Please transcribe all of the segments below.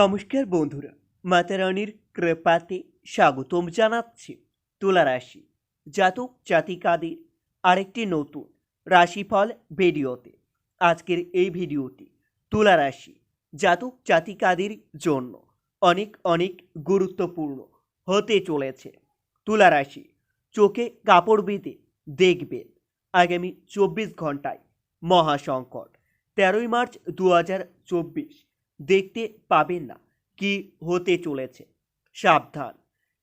নমস্কার বন্ধুরা মাতারানির কৃপাতে স্বাগতম জানাচ্ছি তুলা রাশি জাতক জাতিকাদের আরেকটি নতুন রাশিফল ভিডিওতে। আজকের এই ভিডিওটি তুলা রাশি জাতক জাতিকাদের জন্য অনেক অনেক গুরুত্বপূর্ণ হতে চলেছে। তুলা রাশি চোখে কাপড় বেঁধে দেখবেন আগামী চব্বিশ ঘন্টায় মহাসংকট, তেরোই মার্চ দু হাজার চব্বিশ দেখতে পাবেন না কি হতে চলেছে। সাবধান।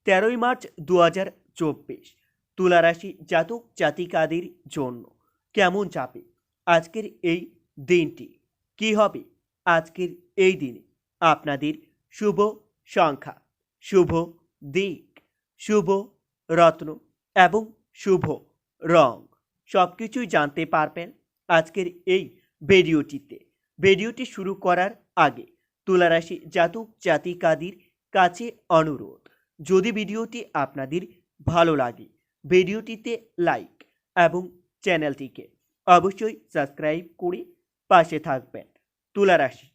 তেরোই মার্চ দু হাজার চব্বিশ। তুলারাশি জাতক জাতিকাদের জন্য কেমন যাবে? আজকের এই দিনটি কি হবে? আজকের এই দিনে আপনাদের শুভ সংখ্যা, শুভ দিক, শুভ রত্ন এবং শুভ রং। সব কিছুই জানতে পারবেন আজকের এই ভিডিওটিতে। ভিডিওটি শুরু করার আগে তুলারাশি জাতক জাতিকাদের কাছে অনুরোধ, যদি ভিডিওটি আপনাদের ভালো লাগে, ভিডিওটিতে লাইক এবং চ্যানেলটিকে অবশ্যই সাবস্ক্রাইব করে পাশে থাকবেন। তুলারাশি,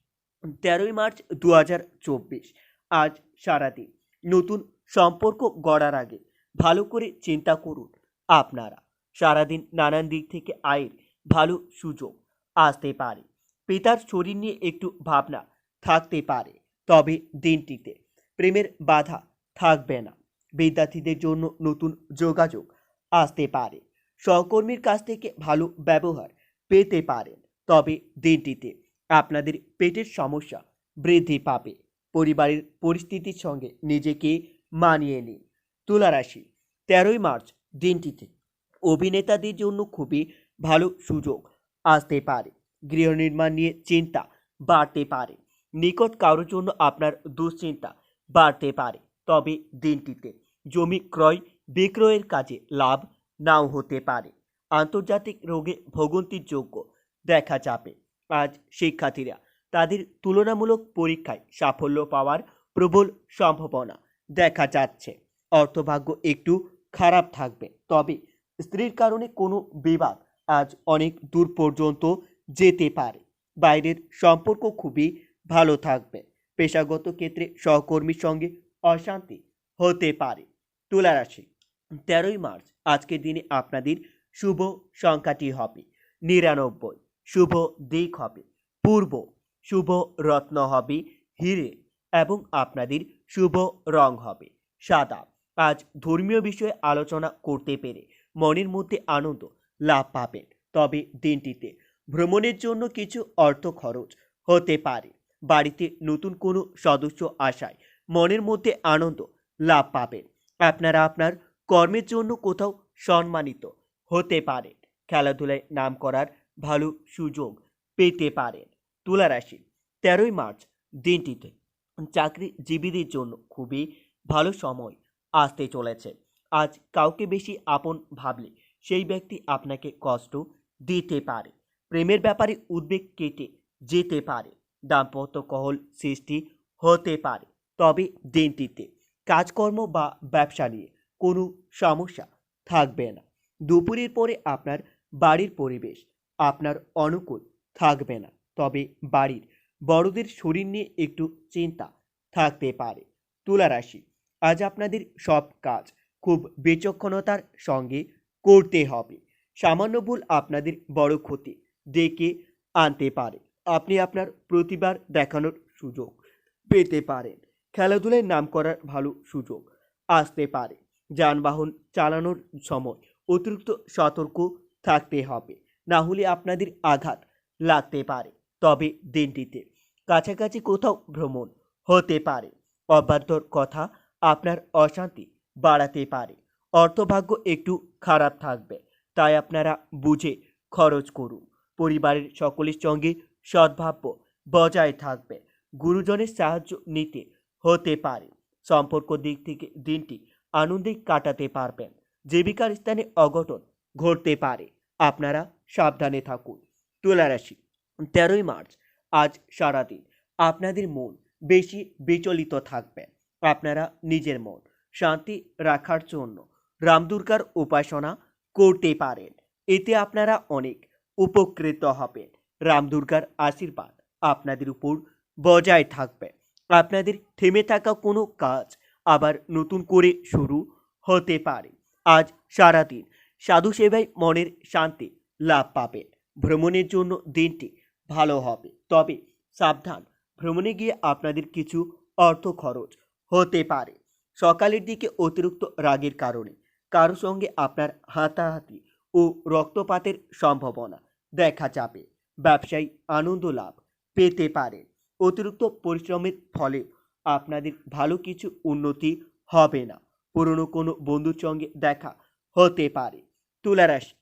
তেরোই মার্চ দু হাজার চব্বিশ, আজ সারাদিন। নতুন সম্পর্ক গড়ার আগে ভালো করে চিন্তা করুন আপনারা। সারাদিন নানান দিক থেকে আয়ের ভালো সুযোগ আসতে পারে। পিতার শরীর নিয়ে একটু ভাবনা থাকতে পারে। তবে দিনটিতে প্রেমের বাধা থাকবে না। বিদ্যার্থীদের জন্য নতুন যোগাযোগ আসতে পারে। সহকর্মীর কাছ থেকে ভালো ব্যবহার পেতে পারেন তবে দিনটিতে আপনাদের পেটের সমস্যা বৃদ্ধি পাবে। পরিবারের পরিস্থিতির সঙ্গে নিজেকে মানিয়ে নিন। তুলারাশি, তেরোই মার্চ দিনটিতে অভিনেতাদের জন্য খুবই ভালো সুযোগ আসতে পারে। গৃহ নির্মাণ নিয়ে চিন্তা বাড়তে পারে। নিকট কারোর জন্য আপনার দুশ্চিন্তা বাড়তে পারে, তবে দিনটিতে জমি ক্রয়, বিক্রয়ের কাজে লাভ নাও হতে পারে। আন্তর্জাতিক রোগে ভোগান্তির যোগ্য দেখা যাবে। আজ শিক্ষার্থীরা তাদের তুলনামূলক পরীক্ষায় সাফল্য পাওয়ার প্রবল সম্ভাবনা দেখা যাচ্ছে। অর্থভাগ্য একটু খারাপ থাকবে, তবে স্ত্রীর কারণে কোনো বিবাদ আজ অনেক দূর পর্যন্ত যেতে পারে। বাইরের সম্পর্ক খুবই ভালো থাকবে। পেশাগত ক্ষেত্রে সহকর্মীর সঙ্গে অশান্তি হতে পারে। তুলারাশি, তেরোই মার্চ, আজকের দিনে আপনাদের শুভ সংখ্যাটি হবে নিরানব্বই। শুভ দিক হবে পূর্ব। শুভ রত্ন হবে হিরে এবং আপনাদের শুভ রং হবে সাদা। আজ ধর্মীয় বিষয়ে আলোচনা করতে পেরে মনের মধ্যে আনন্দ লাভ পাবেন। তবে দিনটিতে ভ্রমণের জন্য কিছু অর্থ খরচ হতে পারে। বাড়িতে নতুন কোনো সদস্য আসায় মনের মধ্যে আনন্দ লাভ পাবেন। আপনারা আপনার কর্মের জন্য কোথাও সম্মানিত হতে পারেন। খেলাধুলায় নাম করার ভালো সুযোগ পেতে পারেন। তুলা রাশি, তেরোই মার্চ দিনটিতে চাকরিজীবীদের জন্য খুবই ভালো সময় আসতে চলেছে। আজ কাউকে বেশি আপন ভাবলে সেই ব্যক্তি আপনাকে কষ্ট দিতে পারে। প্রেমের ব্যাপারে উদ্বেগ কেটে যেতে পারে, দাম্পত্য কহল সৃষ্টি হতে পারে। তবে দিনটিতে কাজকর্ম বা ব্যবসা নিয়ে কোনো সমস্যা থাকবে না। দুপুরের পরে আপনার বাড়ির পরিবেশ, আপনার অনুকূল থাকবে না। তবে বাড়ির বড়দের শরীর নিয়ে একটু চিন্তা থাকতে পারে। তুলা রাশি, আজ আপনাদের সব কাজ খুব বিচক্ষণতার সঙ্গে করতে হবে। সামান্য ভুল আপনাদের বড় ক্ষতি ডেকে আনতে পারে। আপনি আপনার প্রতিবার দেখানোর সুযোগ পেতে পারেন। খেলাধুলায় নাম করার ভালো সুযোগ আসতে পারে। যানবাহন চালানোর সময় অতিরিক্ত সতর্ক থাকতে হবে। না হলে আপনাদের আঘাত লাগতে পারে। তবে দিনটিতে কাছাকাছি কোথাও ভ্রমণ হতে পারে। অবাধ্যর কথা, আপনার অশান্তি বাড়াতে পারে। অর্থভাগ্য একটু খারাপ থাকবে, তাই আপনারা বুঝে খরচ করুন। পরিবারের সকলের সঙ্গে সদ্ভাব্য বজায় থাকবে। গুরুজনের সাহায্য নিতে হতে পারে। সম্পর্ক দিক থেকে দিনটি আনন্দে কাটাতে পারবেন। জীবিকার স্থানে অঘটন ঘটতে পারে। আপনারা সাবধানে থাকুন। তুলারাশি, তেরোই মার্চ, আজ সারাদিন আপনাদের মন বেশি বিচলিত থাকবে। আপনারা নিজের মন শান্তি রাখার জন্য রামদুর্গার উপাসনা করতে পারেন। এতে আপনারা অনেক উপকৃত হবেন। রামদুর্গার আশীর্বাদ আপনাদের উপর বজায় থাকবে। আপনাদের থেমে থাকা কোনো কাজ আবার নতুন করে শুরু হতে পারে। আজ সারাদিন সাধু সেবায় মনের শান্তি লাভ পাবেন। ভ্রমণের জন্য দিনটি ভালো হবে। তবে সাবধান, ভ্রমণে গিয়ে আপনাদের কিছু অর্থ খরচ হতে পারে। সকালের দিকে অতিরিক্ত রাগের কারণে কারও সঙ্গে আপনার হাতাহাতি ও রক্তপাতের সম্ভাবনা দেখা যাবে। ব্যবসায়ী আনন্দ লাভ পেতে পারেন অতিরিক্ত পরিশ্রমের ফলে আপনাদের ভালো কিছু উন্নতি হবে না। পুরনো কোনো বন্ধুর সঙ্গে দেখা হতে পারে। তুলারাশি,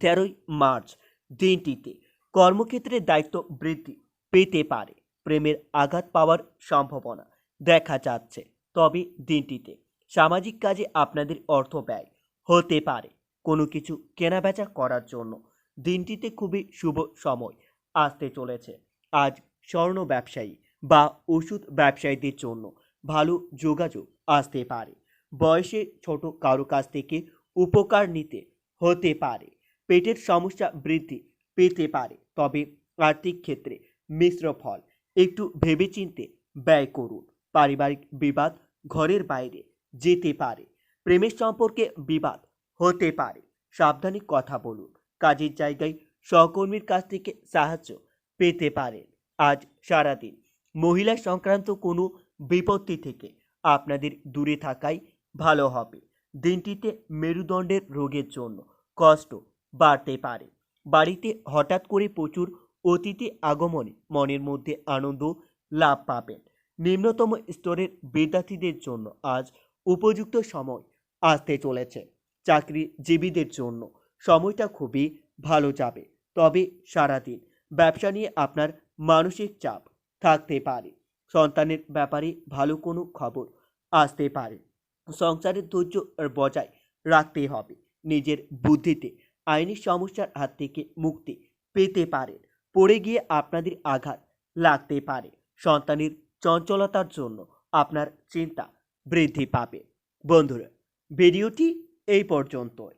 তেরোই মার্চ দিনটিতে কর্মক্ষেত্রে দায়িত্ব বৃদ্ধি পেতে পারে। প্রেমের আঘাত পাওয়ার সম্ভাবনা দেখা যাচ্ছে। তবে দিনটিতে সামাজিক কাজে আপনাদের অর্থ ব্যয় হতে পারে। কোনো কিছু কেনাবেচা করার জন্য দিনটিতে খুবই শুভ সময় আসতে চলেছে। আজ স্বর্ণ ব্যবসায়ী বা ওষুধ ব্যবসায়ীদের জন্য ভালো যোগাযোগ আসতে পারে। বয়সে ছোট কারও কাছ থেকে উপকার নিতে হতে পারে। পেটের সমস্যা বৃদ্ধি পেতে পারে। তবে আর্থিক ক্ষেত্রে মিশ্র ফল একটু ভেবেচিন্তে ব্যয় করুন। পারিবারিক বিবাদ ঘরের বাইরে যেতে পারে। প্রেমের সম্পর্কে বিবাদ হতে পারে। সাবধানে কথা বলুন। কাজের জায়গায় সহকর্মীর কাছ থেকে সাহায্য পেতে পারেন। আজ সারাদিন মহিলা সংক্রান্ত কোনো বিপত্তি থেকে আপনাদের দূরে থাকাই ভালো হবে। দিনটিতে মেরুদণ্ডের রোগের জন্য কষ্ট বাড়তে পারে। বাড়িতে হঠাৎ করে প্রচুর অতিথি আগমনে মনের মধ্যে আনন্দ লাভ পাবেন। নিম্নতম স্তরের বিদ্যার্থীদের জন্য আজ উপযুক্ত সময় আসতে চলেছে। চাকরিজীবীদের জন্য সময়টা খুবই ভালো যাবে। তবে সারাদিন ব্যবসা নিয়ে আপনার মানসিক চাপ থাকতে পারে। সন্তানের ব্যাপারে ভালো কোনো খবর আসতে পারে। সংসারের ধৈর্য বজায় রাখতে হবে। নিজের বুদ্ধিতে আইনি সমস্যার হাত থেকে মুক্তি পেতে পারেন পড়ে গিয়ে আপনাদের আঘাত লাগতে পারে। সন্তানের চঞ্চলতার জন্য আপনার চিন্তা বৃদ্ধি পাবে। বন্ধুরা, ভিডিওটি এই পর্যন্তই।